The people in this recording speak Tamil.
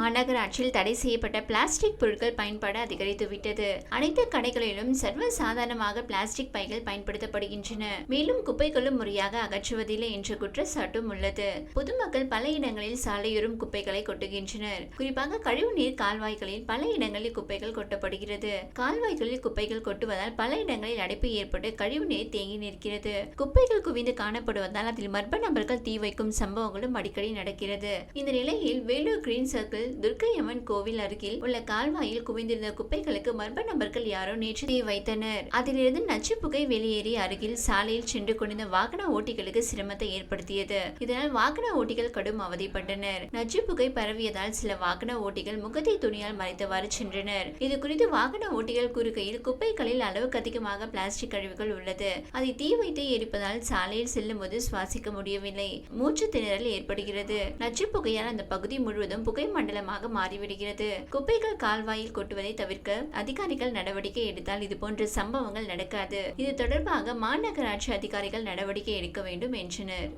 மாநகராட்சியில் தடை செய்யப்பட்ட பிளாஸ்டிக் பொருட்கள் பயன்பாடு அதிகரித்துவிட்டது அனைத்து கடைகளிலும் சர்வ சாதாரணமாக பிளாஸ்டிக் பைகள் பயன்படுத்தப்படுகின்றன. மேலும் குப்பைகளும் முறையாக அகற்றுவதில்லை என்ற குற்றச்சாட்டும் உள்ளது. பொதுமக்கள் பல இடங்களில் சாலையோரம் குப்பைகளை கொட்டுகின்றனர். குறிப்பாக கழிவுநீர் கால்வாய்களில் பல இடங்களில் குப்பைகள் கொட்டப்படுகிறது. கால்வாய்களில் குப்பைகள் கொட்டுவதால் பல இடங்களில் அடைப்பு ஏற்பட்டு கழிவுநீர் தேங்கி நிற்கிறது. குப்பைகள் குவிந்து காணப்படுவதால் அதில் மர்ம நபர்கள் தீ வைக்கும் சம்பவங்களும் அடிக்கடி நடக்கிறது. இந்த நிலையில் வேலூர் கிரீன் சர்க்கிள் துர்க்கையம்மன் கோவில் அருகில் உள்ள கால்வாயில் குவிந்திருந்த குப்பைகளுக்கு மர்ம நபர்கள் யாரோ நேற்று தீ வைத்தனர். அதிலிருந்து நச்சு புகை வெளியேறி அருகில் சாலையில் சென்று கொண்டிருந்த வாகன ஓட்டிகளுக்கு சிரமத்தை ஏற்படுத்தியது. இதனால் வாகன ஓட்டிகள் கடும் அவதிப்பட்டனர். நச்சு புகை பரவியதால் சில வாகன ஓட்டிகள் முகத்தை துணியால் மறைத்தவாறு சென்றனர். இது குறித்து வாகன ஓட்டிகள் குறுகையில் குப்பைகளில் அளவுக்கு அதிகமாக பிளாஸ்டிக் கழிவுகள் உள்ளது. அதை தீ வைத்து எரிப்பதால் சாலையில் செல்லும் போது சுவாசிக்க முடியவில்லை. மூச்சு திணறல் ஏற்படுகிறது. நச்சு புகையால் அந்த பகுதி முழுவதும் புகை நிலமாக மாறிவிடுகிறது. குப்பைகள் கால்வாயில் கொட்டுவதை தவிர்க்க அதிகாரிகள் நடவடிக்கை எடுத்தால் இது போன்ற சம்பவங்கள் நடக்காது. இது தொடர்பாக மாநகராட்சி அதிகாரிகள் நடவடிக்கை எடுக்க வேண்டும் என்றனர்.